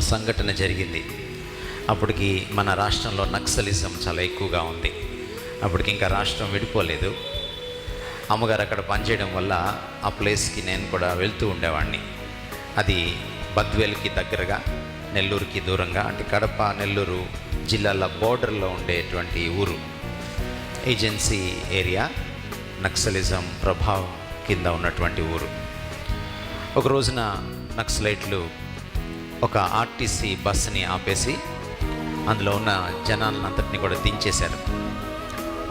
ఓ సంఘటన జరిగింది. అప్పటికి మన రాష్ట్రంలో నక్సలిజం చాలా ఎక్కువగా ఉంది. అప్పటికి ఇంకా రాష్ట్రం విడిపోలేదు. అమ్మగారు అక్కడ పనిచేయడం వల్ల ఆ ప్లేస్కి నేను కూడా వెళ్తూ ఉండేవాడిని. అది బద్వేల్కి దగ్గరగా నెల్లూరుకి దూరంగా అంటే కడప నెల్లూరు జిల్లాల బోర్డర్లో ఉండేటువంటి ఊరు. ఏజెన్సీ ఏరియా నక్సలిజం ప్రభావం కింద ఉన్నటువంటి ఊరు. ఒక రోజున నక్సలైట్లు ఒక ఆర్టీసీ బస్సుని ఆపేసి అందులో ఉన్న జనాలంతటిని కూడా దించేశారు.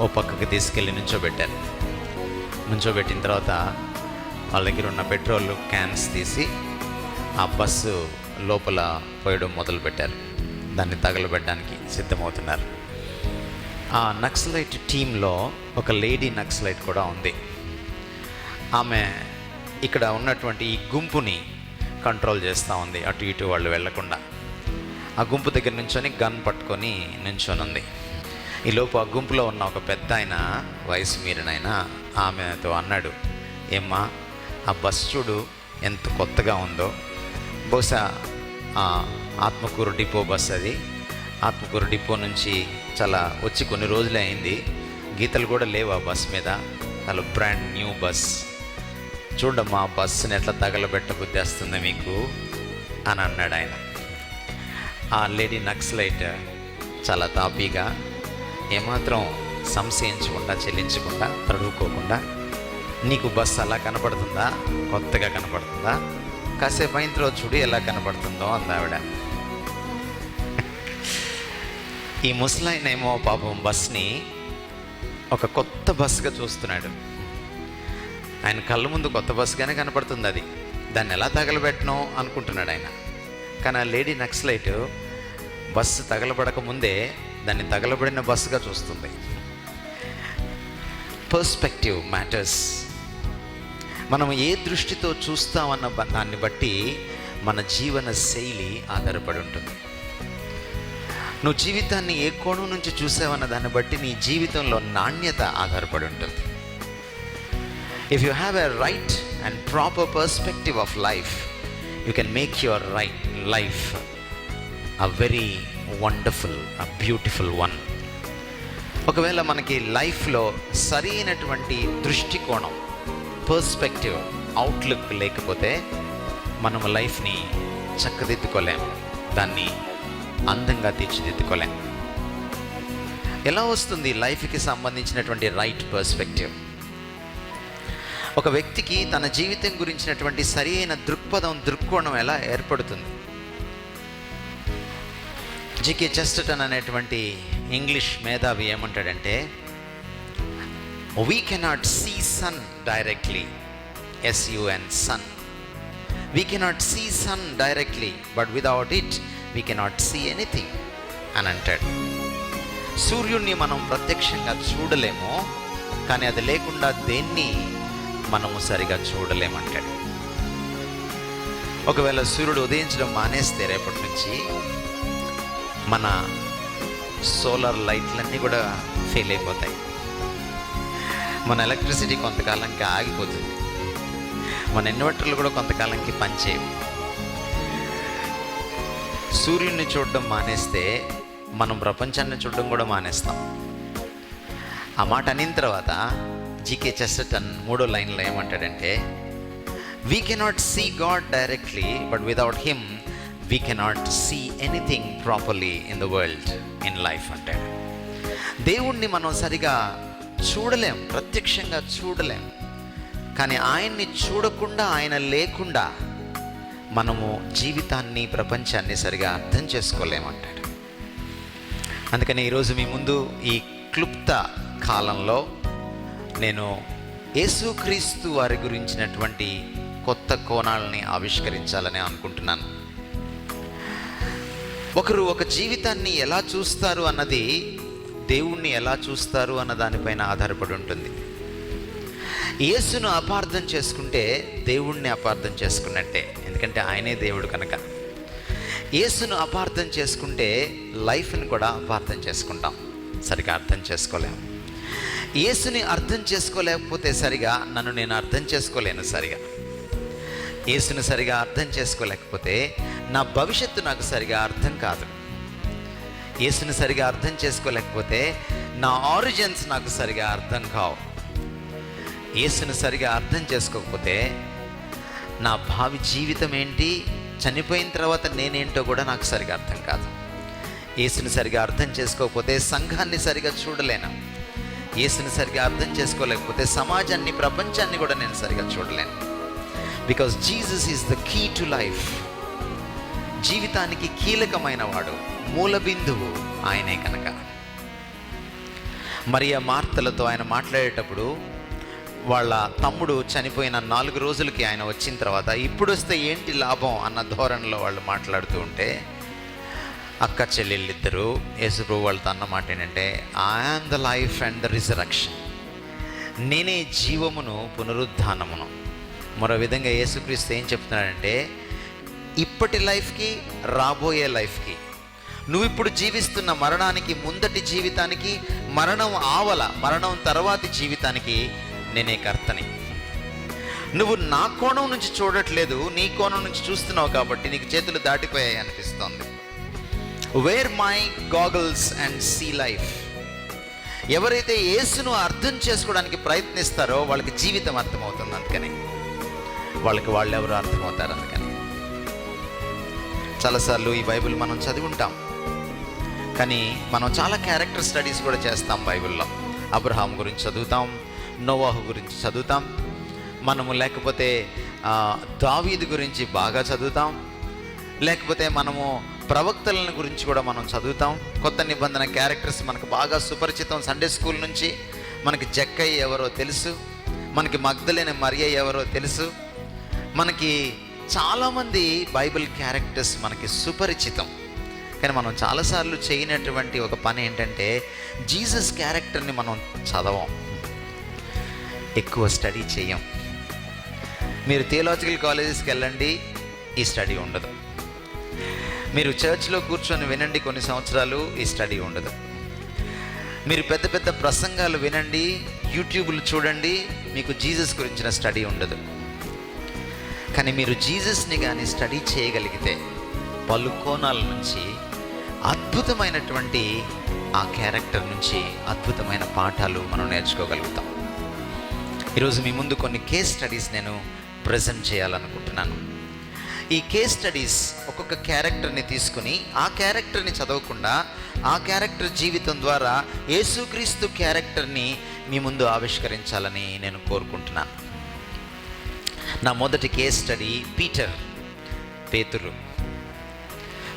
ఓ పక్కకి తీసుకెళ్ళి నుంచోబెట్టారు. నుంచోబెట్టిన తర్వాత వాళ్ళ దగ్గర ఉన్న పెట్రోల్ క్యాన్స్ తీసి ఆ బస్సు లోపల పోయడం మొదలుపెట్టారు. దాన్ని తగలబెట్టడానికి సిద్ధమవుతున్నారు. ఆ నక్సలైట్ టీంలో ఒక లేడీ నక్సలైట్ కూడా ఉంది. ఆమె ఇక్కడ ఉన్నటువంటి ఈ గుంపుని కంట్రోల్ చేస్తూ ఉంది. అటు ఇటు వాళ్ళు వెళ్ళకుండా ఆ గుంపు దగ్గర నుంచొని గన్ పట్టుకొని నుంచొని ఉంది. ఈలోపు ఆ గుంపులో ఉన్న ఒక పెద్ద ఆయన వయసు మీరినైనా ఆమెతో అన్నాడు ఏమ్మా ఆ బస్ చూడు ఎంత కొత్తగా ఉందో. బహుశా ఆ ఆత్మకూరు డిపో బస్ అది. ఆత్మకూరు డిపో నుంచి చాలా వచ్చి కొన్ని రోజులే అయింది. గీతలు కూడా లేవు ఆ బస్ మీద. చాలా బ్రాండ్ న్యూ బస్ చూడమ్మా బస్సుని ఎట్లా తగలబెట్ట గుద్దేస్తుంది మీకు? అని అన్నాడు ఆయన. ఆ లేడీ నక్సలైట్ చాలా తాపీగా ఏమాత్రం సంశయించకుండా చెల్లించకుండా తడువుకోకుండా నీకు బస్సు అలా కనపడుతుందా? కొత్తగా కనపడుతుందా? కాసేపు అయిన తర్వాత చూడు ఎలా కనపడుతుందో అందావిడ ఈ ముసలాయన ఏమో పాపం బస్ని ఒక కొత్త బస్సుగా చూస్తున్నాడు. ఆయన కళ్ళ ముందు కొత్త బస్సుగానే కనపడుతుంది అది దాన్ని ఎలా తగలబెట్టను అనుకుంటున్నాడు ఆయన. కానీ ఆ లేడీ నక్సలైట్ బస్సు తగలబడక ముందే దాన్ని తగలబడిన బస్సుగా చూస్తుంది. పర్స్పెక్టివ్ మ్యాటర్స్ మనం ఏ దృష్టితో చూస్తామన్న దాన్ని బట్టి మన జీవన శైలి ఆధారపడి ఉంటుంది. నువ్వు జీవితాన్ని ఏ కోణం నుంచి చూసావన్న దాన్ని బట్టి నీ జీవితంలో నాణ్యత ఆధారపడి ఉంటుంది. If you have a right and proper perspective of life you can make your right life a very wonderful a beautiful one ఒకవేళ మనకి లైఫ్లో సరైనటువంటి దృష్టికోణం పర్స్పెక్టివ్ అవుట్లుక్ లేకపోతే మనం లైఫ్ని చక్కదిద్దుకోలేం. దాన్ని అందంగా తీర్చిదిద్దుకోలేం. ఎలా వస్తుంది లైఫ్కి సంబంధించినటువంటి రైట్ పర్స్పెక్టివ్ ఒక వ్యక్తికి తన జీవితం గురించినటువంటి సరైన దృక్పథం దృక్కోణం ఎలా ఏర్పడుతుంది? జికే చెస్టన్ అనేటువంటి ఇంగ్లీష్ మేధావి ఏమంటాడంటే we cannot see sun directly S U N sun we cannot see sun directly but without it we cannot see anything అని అంటాడు. సూర్యుడిని మనం ప్రత్యక్షంగా చూడలేము కానీ అది లేకుండా దేన్ని మనము సరిగా చూడలేమంటాడు. ఒకవేళ సూర్యుడు ఉదయించడం మానేస్తే రేపటి నుంచి మన సోలార్ లైట్లన్నీ కూడా ఫెయిల్ అయిపోతాయి. మన ఎలక్ట్రిసిటీ కొంతకాలంకి ఆగిపోతుంది. మన ఇన్వర్టర్లు కూడా కొంతకాలంకి పనిచేయవు. సూర్యుడిని చూడడం మానేస్తే మనం ప్రపంచాన్ని చూడడం కూడా మానేస్తాం. ఆ మాట అనిన తర్వాత జీకే చెస్టన్ మూడో లైన్లో ఏమంటాడంటే we cannot see God directly but without him we cannot see anything properly in the world in life అంటాడు. దేవుణ్ణి మనం సరిగా చూడలేం ప్రత్యక్షంగా చూడలేం. కానీ ఆయన్ని చూడకుండా ఆయన లేకుండా మనము జీవితాన్ని ప్రపంచాన్ని సరిగా అర్థం చేసుకోలేమంటాడు అందుకని ఈరోజు మీ ముందు ఈ క్లుప్త కాలంలో నేను యేసుక్రీస్తు వారి గురించినటువంటి కొత్త కోణాలని ఆవిష్కరించాలని అనుకుంటున్నాను. ఒకరు ఒక జీవితాన్ని ఎలా చూస్తారు అన్నది దేవుణ్ణి ఎలా చూస్తారు అన్న దానిపైన ఆధారపడి ఉంటుంది. యేసును అపార్థం చేసుకుంటే దేవుణ్ణి అపార్థం చేసుకున్నట్టే ఎందుకంటే ఆయనే దేవుడు కనుక. యేసును అపార్థం చేసుకుంటే లైఫ్ని కూడా అపార్థం చేసుకుంటాం. సరిగా అర్థం చేసుకోలేము. యేసుని అర్థం చేసుకోలేకపోతే సరిగా నన్ను నేను అర్థం చేసుకోలేను సరిగా. యేసుని సరిగా అర్థం చేసుకోలేకపోతే నా భవిష్యత్తు నాకు సరిగా అర్థం కాదు. యేసుని సరిగా అర్థం చేసుకోలేకపోతే నా ఆరిజిన్స్ నాకు సరిగా అర్థం కావు. యేసుని సరిగా అర్థం చేసుకోకపోతే నా భావి జీవితం ఏంటి చనిపోయిన తర్వాత నేనేంటో కూడా నాకు సరిగా అర్థం కాదు. యేసుని సరిగా అర్థం చేసుకోకపోతే సంఘాన్ని సరిగా చూడలేను. యేసుని సరిగా అర్థం చేసుకోలేకపోతే సమాజాన్ని ప్రపంచాన్ని కూడా నేను సరిగా చూడలేను. Because Jesus is the key to life జీవితానికి కీలకమైన వాడు మూల బిందువు ఆయనే కనుక. మరియా మార్తలతో ఆయన మాట్లాడేటప్పుడు వాళ్ళ తమ్ముడు చనిపోయిన నాలుగు రోజులకి ఆయన వచ్చిన తర్వాత ఇప్పుడు వస్తే ఏంటి లాభం అన్న ధోరణిలో వాళ్ళు మాట్లాడుతూ ఉంటే అక్క చెల్లెళ్ళిద్దరూ యేసుప్రభు వాళ్ళతో అన్నమాట ఏంటంటే I am the life and the resurrection నేనే జీవమును పునరుద్ధానమును. మరో విధంగా యేసుక్రీస్తు ఏం చెప్తున్నాడంటే ఇప్పటి లైఫ్కి రాబోయే లైఫ్కి నువ్వు ఇప్పుడు జీవిస్తున్న మరణానికి ముందటి జీవితానికి మరణం ఆవల మరణం తర్వాతి జీవితానికి నేనే కర్తని. నువ్వు నా కోణం నుంచి చూడట్లేదు నీ కోణం నుంచి చూస్తున్నావు కాబట్టి నీకు చేతులు దాటిపోయాయి అనిపిస్తోంది. Wear my goggles and see life ఎవరైతే యేసును అర్థం చేసుకోవడానికి ప్రయత్నిస్తారో వాళ్ళకి జీవితం అర్థమవుతుంది అందుకని. వాళ్ళకి వాళ్ళు ఎవరు అర్థమవుతారు అందుకని. చాలాసార్లు ఈ బైబిల్ మనం చదివి ఉంటాం కానీ మనం చాలా క్యారెక్టర్ స్టడీస్ కూడా చేస్తాం బైబిల్లో. అబ్రహాం గురించి చదువుతాం నోవాహు గురించి చదువుతాం మనము లేకపోతే ఆ, దావీదు గురించి బాగా చదువుతాం లేకపోతే మనము ప్రవక్తలను గురించి కూడా మనం చదువుతాం. కొత్త నిబంధన క్యారెక్టర్స్ మనకు బాగా సుపరిచితం. సండే స్కూల్ నుంచి మనకి జక్కయ్య ఎవరో తెలుసు. మనకి మగ్ధలేని మరియ ఎవరో తెలుసు. మనకి చాలామంది బైబిల్ క్యారెక్టర్స్ మనకి సుపరిచితం. కానీ మనం చాలాసార్లు చేయనటువంటి ఒక పని ఏంటంటే జీసస్ క్యారెక్టర్ని మనం చదవం. ఎక్కువ స్టడీ చేయం. మీరు థియోలాజికల్ కాలేజెస్కి వెళ్ళండి ఈ స్టడీ ఉండదు. మీరు చర్చ్లో కూర్చొని వినండి కొన్ని సంవత్సరాలు ఈ స్టడీ ఉండదు. మీరు పెద్ద పెద్ద ప్రసంగాలు వినండి యూట్యూబ్లు చూడండి మీకు జీసస్ గురించిన స్టడీ ఉండదు. కానీ మీరు జీసస్ని కానీ స్టడీ చేయగలిగితే పలు కోణాల నుంచి అద్భుతమైనటువంటి ఆ క్యారెక్టర్ నుంచి అద్భుతమైన పాఠాలు మనం నేర్చుకోగలుగుతాం. ఈరోజు మీ ముందు కొన్ని కేస్ స్టడీస్ నేను ప్రజెంట్ చేయాలనుకుంటున్నాను. ఈ కేస్ స్టడీస్ ఒక్కొక్క క్యారెక్టర్ని తీసుకుని ఆ క్యారెక్టర్ని చదవకుండా ఆ క్యారెక్టర్ జీవితం ద్వారా యేసుక్రీస్తు క్యారెక్టర్ని మీ ముందు ఆవిష్కరించాలని నేను కోరుకుంటున్నాను నా మొదటి కేస్ స్టడీ పీటర్ పేతురు.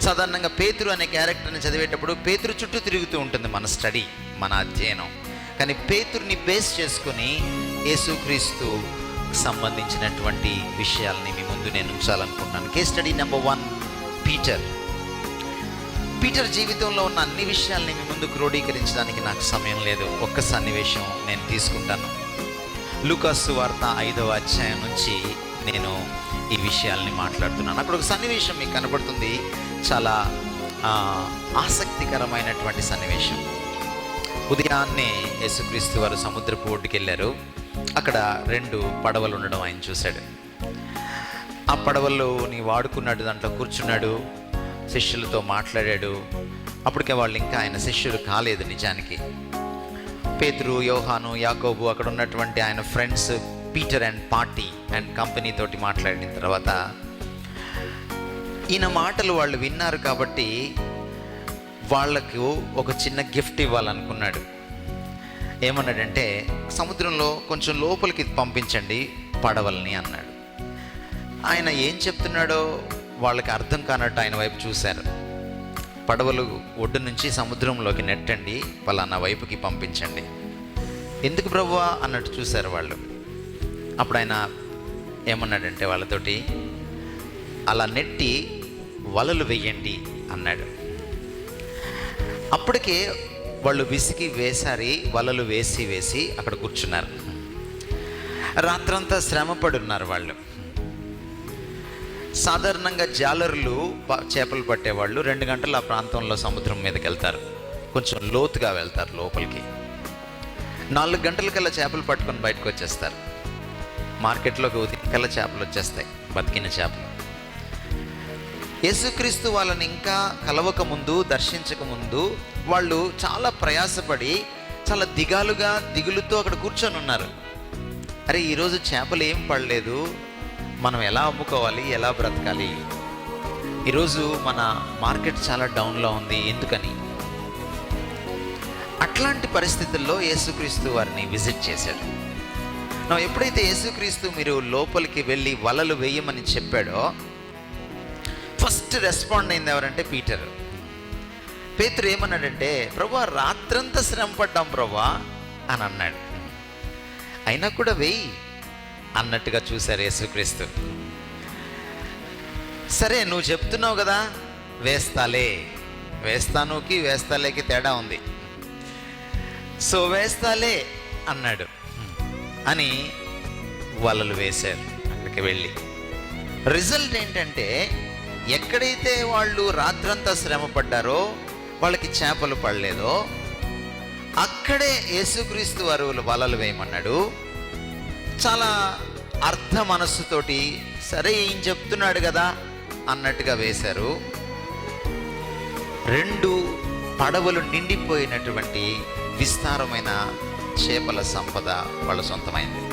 సాధారణంగా పేతురు అనే క్యారెక్టర్ని చదివేటప్పుడు పేతురు చుట్టూ తిరుగుతూ ఉంటుంది మన స్టడీ మన అధ్యయనం. కానీ పేతుర్ని బేస్ చేసుకొని యేసుక్రీస్తు సంబంధించినటువంటి విషయాల్ని మేము ముందు నేను ఉంచాలనుకుంటున్నాను. Case study number one Peter Peter జీవితంలో ఉన్న అన్ని విషయాల్ని మీ ముందు క్రోడీకరించడానికి నాకు సమయం లేదు. ఒక్క సన్నివేశం నేను తీసుకుంటాను. లూకాసు వార్త ఐదవ అధ్యాయం నుంచి నేను ఈ విషయాల్ని మాట్లాడుతున్నాను. అక్కడ ఒక సన్నివేశం మీకు కనబడుతుంది. చాలా ఆ, ఆసక్తికరమైనటువంటి సన్నివేశం. ఉదయాన్నే యేసుక్రీస్తు వారు సముద్రపు ఒడ్డుకెళ్ళారు. అక్కడ రెండు పడవలు ఉండడం ఆయన చూశాడు. ఆ పడవల్లో నీ వాడుకున్నాడు దాంట్లో కూర్చున్నాడు శిష్యులతో మాట్లాడాడు. అప్పటికే వాళ్ళు ఇంకా ఆయన శిష్యులు కాలేదు నిజానికి. పేతురు యోహాను యాకోబు అక్కడ ఉన్నటువంటి ఆయన friends Peter and party and company తోటి మాట్లాడిన తర్వాత ఈయన మాటలు వాళ్ళు విన్నారు కాబట్టి వాళ్ళకు ఒక చిన్న గిఫ్ట్ ఇవ్వాలనుకున్నాడు. ఏమన్నాడంటే సముద్రంలో కొంచెం లోపలికి పంపించండి పడవల్ని అన్నాడు. ఆయన ఏం చెప్తున్నాడో వాళ్ళకి అర్థం కానట్టు ఆయన వైపు చూశారు. పడవలు ఒడ్డు నుంచి సముద్రంలోకి నెట్టండి పలానా వైపుకి పంపించండి. ఎందుకు ప్రభువా అన్నట్టు చూశారు వాళ్ళు. అప్పుడు ఆయన ఏమన్నాడంటే వాళ్ళతోటి అలా నెట్టి వలలు వెయ్యండి అన్నాడు. అప్పటికే వాళ్ళు విసిగి వేసారి వలలు వేసి వేసి అక్కడ కూర్చున్నారు. రాత్రంతా శ్రమపడున్నారు వాళ్ళు. సాధారణంగా జాలర్లు ప- చేపలు పట్టేవాళ్ళు రెండు గంటలు ఆ ప్రాంతంలో సముద్రం మీదకి వెళ్తారు కొంచెం లోతుగా వెళ్తారు లోపలికి. నాలుగు గంటలకల్లా చేపలు పట్టుకొని బయటకు వచ్చేస్తారు మార్కెట్లోకి ఉదయం కల్లా చేపలు వచ్చేస్తాయి బతికిన చేపలు. యేసుక్రీస్తు వాళ్ళని ఇంకా కలవక ముందు దర్శించక ముందు వాళ్ళు చాలా ప్రయాసపడి చాలా దిగాలుగా దిగులుతో అక్కడ కూర్చొని ఉన్నారు అరే ఈరోజు చేపలు ఏం పడలేదు మనం ఎలా అమ్ముకోవాలి ఎలా బ్రతకాలి? ఈరోజు మన మార్కెట్ చాలా డౌన్లో ఉంది. ఎందుకని? అట్లాంటి పరిస్థితుల్లో యేసుక్రీస్తు వారిని విజిట్ చేశాడు. నా ఎప్పుడైతే యేసుక్రీస్తు మీరు లోపలికి వెళ్ళి వలలు వేయమని చెప్పాడో ఫస్ట్ రెస్పాండ్ అయింది ఎవరంటే పీటర్. పేతురు ఏమన్నాడంటే ప్రభా రాత్రంతా శ్రమ పడ్డాం ప్రభా అని అన్నాడు. అయినా కూడా వెయ్యి అన్నట్టుగా చూశారు యేసుక్రీస్తు. సరే నువ్వు చెప్తున్నావు కదా వేస్తాలే. వేస్తానుకి వేస్తాలేకి తేడా ఉంది. సో వేస్తాలే అన్నాడు. అని వలలు వేశారు అక్కడికి వెళ్ళి. రిజల్ట్ ఏంటంటే ఎక్కడైతే వాళ్ళు రాత్రంతా శ్రమ పడ్డారో వాళ్ళకి చేపలు పడలేదో అక్కడే యేసుక్రీస్తు వారు వలలు వేయమన్నాడు. చాలా అర్థ మనస్సుతోటి సరే ఏం చెప్తున్నాడు కదా అన్నట్టుగా వేశారు. రెండు పడవలు నిండిపోయినటువంటి విస్తారమైన చేపల సంపద వాళ్ళ సొంతమైంది.